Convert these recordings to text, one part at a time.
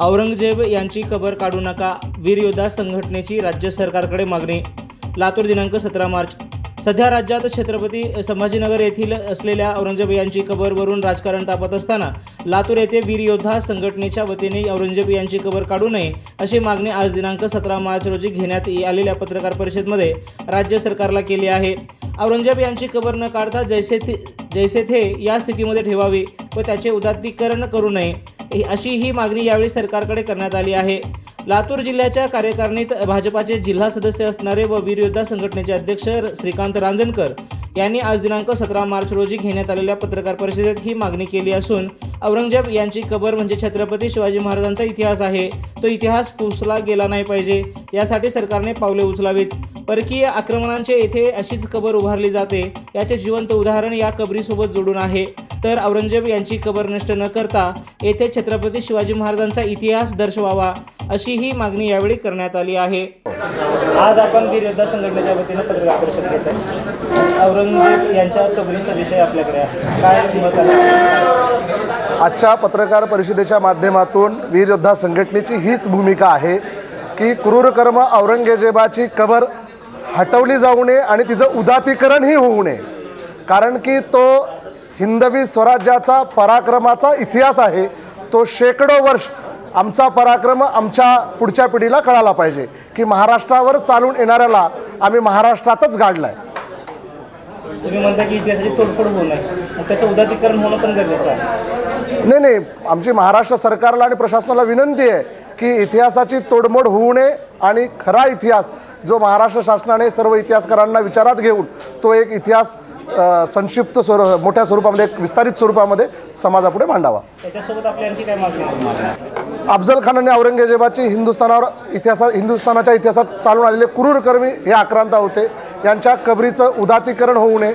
औरंगजेब यांची कबर काढू नका. वीर योद्धा संघटनेची राज्य सरकारकडे मागणी. लातूर दिनांक सतरा मार्च. सध्या राज्यात छत्रपती संभाजीनगर येथील असलेल्या औरंगजेब यांची कबरवरून राजकारण तापत असताना लातूर येथे वीर योद्धा संघटनेच्या वतीने औरंगजेब यांची कबर काढू नये अशी मागणी आज दिनांक सतरा मार्च रोजी घेण्यात आलेल्या पत्रकार परिषदेमध्ये राज्य सरकारला केली आहे. औरंगजेब यांची कबर न काढता जैसे थे जैसे थे या स्थितीमध्ये ठेवावी व त्याचे उदात्तीकरण करू नये. अशी ही मागणी यावेळी सरकारकडे करण्यात आली आहे. लातूर जिल्ह्याच्या कार्यकारिणीत भाजपाचे जिल्हा सदस्य असणारे व वीरयोद्धा संघटनेचे अध्यक्ष श्रीकांत रांजणकर यांनी आज दिनांक सतरा मार्च रोजी घेण्यात आलेल्या पत्रकार परिषदेत ही मागणी केली असून औरंगजेब यांची कबर म्हणजे छत्रपती शिवाजी महाराजांचा इतिहास आहे. तो इतिहास पुसला गेला नाही पाहिजे यासाठी सरकारने पावले उचलावीत. परकीय आक्रमणांचे येथे अशीच कबर उभारली जाते याचे जिवंत उदाहरण या कबरीसोबत जोडून आहे. तर औरंगजेब यांची कबर नष्ट न करता येथे छत्रपती शिवाजी महाराजांचा इतिहास दर्शवावा अशी ही मागणी यावेळी करण्यात आली आहे. आज आपण वीर योद्धा संघटनेच्या वतीनं पत्रकार परिषद घेत आहे. औरंगजेब यांच्या कबरीचा विषय आपल्याकडे आहे. काय मत आहे? आजच्या पत्रकार परिषदेच्या माध्यमातून वीर योद्धा संघटनेची हीच भूमिका आहे की क्रूरकर्म औरंगजेबाची कबर हटवली जाऊ नये आणि तिचं उदातीकरणही होऊ नये. कारण की तो हिंदवी स्वराज्याचा पराक्रमाचा इतिहास आहे तो शेकडो वर्ष आमचा पराक्रम आमच्या पुढच्या पिढीला कळाला पाहिजे की महाराष्ट्रावर चालून येणाऱ्याला आम्ही महाराष्ट्रातच गाडला आहे तुम्ही म्हणता की इतिहासाची तोडफोड होऊ नये मग त्याचं उदातीकरण होणं पण गरजेचं आहे. नाही नाही आमची महाराष्ट्र सरकारला आणि प्रशासनाला विनंती आहे की इतिहासाची तोडमोड होऊ नये आणि खरा इतिहास जो महाराष्ट्र शासनाने सर्व इतिहासकारांना विचारात घेऊन तो एक इतिहास संक्षिप्त स्वरू मोठ्या स्वरूपामध्ये एक विस्तारित स्वरूपामध्ये समाजापुढे मांडावा. अफजल खानाने औरंगजेबाची हिंदुस्थानावर इतिहासात हिंदुस्थानाच्या इतिहासात चालून आलेले क्रूरकर्मी हे आक्रांत होते. यांच्या कबरीचं उदातीकरण होऊ नये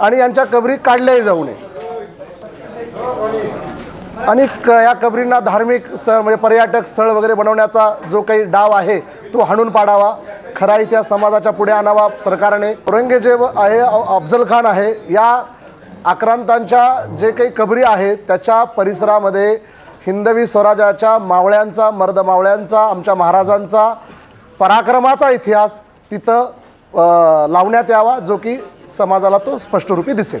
आणि यांच्या कबरी काढल्याही जाऊ नये. आणि क या कबरींना धार्मिक स्थळ म्हणजे पर्यटक स्थळ वगैरे बनवण्याचा जो काही डाव आहे तो हाणून पाडावा. खरा इतिहास समाजाच्या पुढे आणावा. सरकारने औरंगजेब आहे अफजल खान आहे या आक्रांतांच्या जे काही कबरी आहेत त्याच्या परिसरामध्ये हिंदवी स्वराज्याच्या मावळ्यांचा मर्द मावळ्यांचा आमच्या महाराजांचा पराक्रमाचा इतिहास तिथं लावण्यात यावा जो की समाजाला तो स्पष्टरूपी दिसेल.